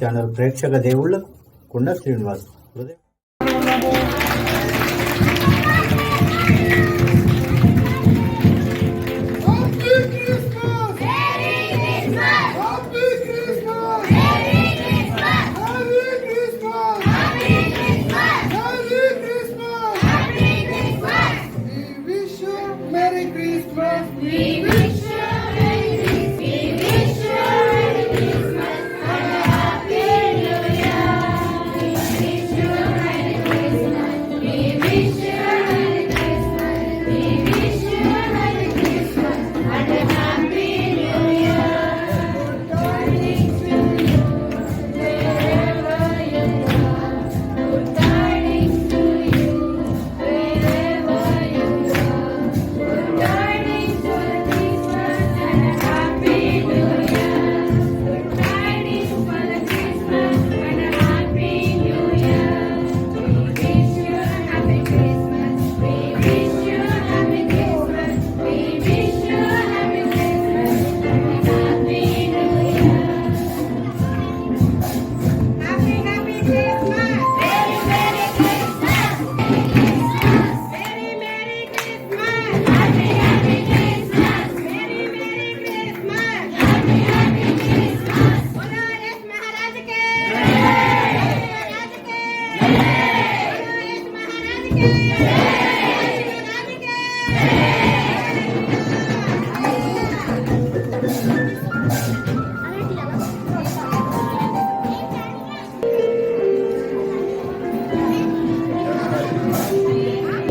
Channel ప్రేక్షక దేవుళ్ళకు కుండ శ్రీనివాస్.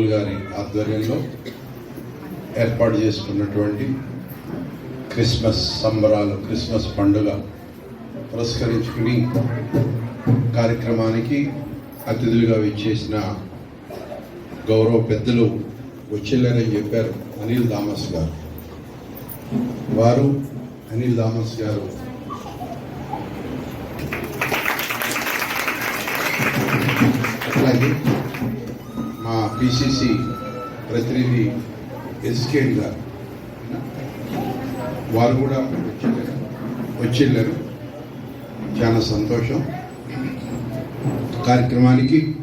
పౌల్ గారి ఆధ్వర్యంలో ఏర్పాటు చేసుకున్నటువంటి క్రిస్మస్ సంబరాలు క్రిస్మస్ పండుగ పురస్కరించుకుని కార్యక్రమానికి అతిథులుగా విచ్చేసిన గౌరవ పెద్దలు వచ్చేళ్ళని చెప్పారు అనిల్ థామస్ గారు. వారు అనిల్ థామస్ గారు అలాగే మా పిసిసి ప్రతినిధి ఎస్కేన్ గారు. వారు కూడా వచ్చి- వచ్చిళ్ళారు. చాలా సంతోషం. కార్యక్రమానికి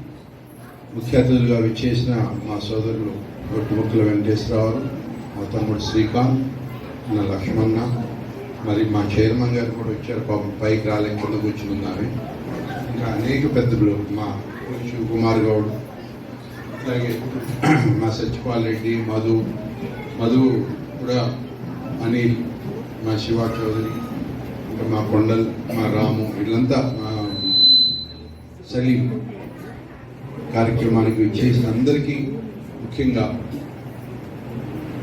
ముఖ్య అతిథులుగా విచ్చేసిన మా సోదరులు గొట్టుముక్కల వెంకటేశ్వరరావు మా తమ్ముడు శ్రీకాంత్ నా లక్ష్మణ మరి మా చైర్మన్ గారు కూడా వచ్చారు. పాపం పైకి రాలేక కింద కూర్చున్నారు ఇంకా అనేక పెద్దలు మా శివకుమార్ గౌడ్ అలాగే మా సత్యపాల్ రెడ్డి మధు మధు కూడా అనిల్ మా శివ చౌదరి ఇంకా మా కొండల్ మా రాము వీళ్ళంతా మా సలీం కార్యక్రమానికి విచ్చేసిన అందరికీ ముఖ్యంగా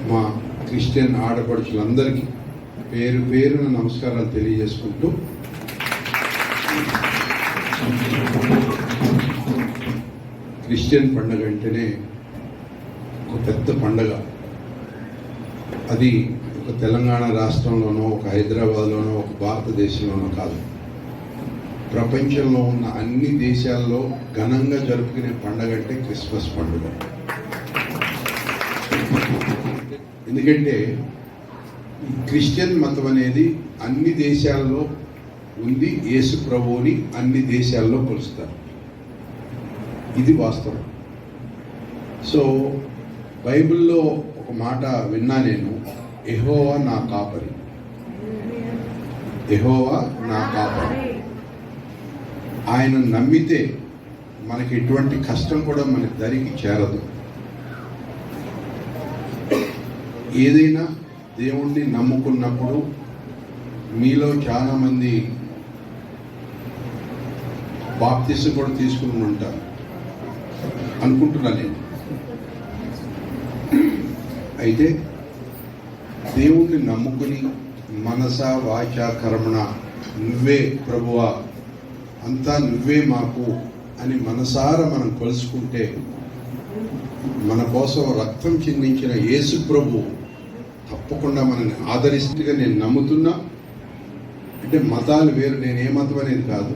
మా క్రిస్టియన్ ఆడపడుచులందరికీ పేరు పేరున నమస్కారాలు తెలియజేసుకుంటూ క్రిస్టియన్ పండగ అంటేనే ఒక పెద్ద పండగ. అది ఒక తెలంగాణ రాష్ట్రంలోనో ఒక హైదరాబాద్లోనో ఒక భారతదేశంలోనో కాదు. ప్రపంచంలో ఉన్న అన్ని దేశాల్లో ఘనంగా జరుపుకునే పండగ అంటే క్రిస్మస్ పండుగ. ఎందుకంటే ఈ క్రిస్టియన్ మతం అనేది అన్ని దేశాల్లో ఉంది యేసు ప్రభువుని అన్ని దేశాల్లో కొలుస్తారు. ఇది వాస్తవం. సో బైబిల్లో ఒక మాట విన్నా నేను ఎహోవా నా కాపరి. ఎహోవా నా కాపరి. ఆయన నమ్మితే మనకి ఎటువంటి కష్టం కూడా మన దరికి చేరదు. ఏదైనా దేవుణ్ణి నమ్ముకున్నప్పుడు మీలో చాలామంది బాప్తిస్ కూడా తీసుకుని ఉంటారు. అనుకుంటున్నా నేను. అయితే దేవుణ్ణి నమ్ముకుని మనస వాచ కర్మణ నువ్వే ప్రభువా అంతా నువ్వే మాకు అని మనసారా మనం కలుసుకుంటే మన కోసం రక్తం చిందించిన యేసు ప్రభు తప్పకుండా మనల్ని ఆదరిస్తుగా నేను నమ్ముతున్నా. అంటే మతాలు వేరు నేను ఏ మతం అనేది కాదు.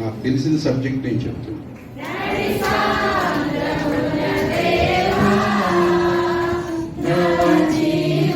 నాకు తెలిసిన సబ్జెక్ట్ నేను చెప్తున్నా.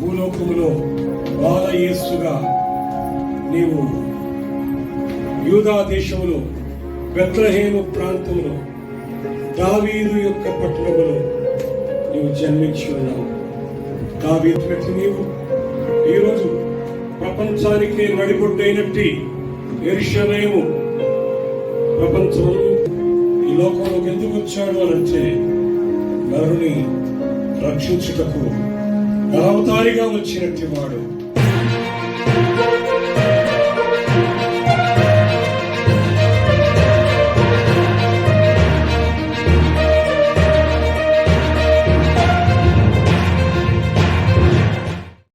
భూలోకములో బాలయేసుగా నీవు యూదా దేశంలో బెత్రహేము ప్రాంతంలో దావీదు యొక్క పట్టణములో నీవు జన్మించి ఉన్నావు. దావీదు పెట్టి నీవు. ఈరోజు ప్రపంచానికి నడిబొడ్డైనట్టి ఎరుషలేము ప్రపంచం ఈ లోకంలోకి ఎందుకు వచ్చాడు అని అంటే నరుని రక్షించుటకు నరవతారిగా వచ్చినట్టు వాడు.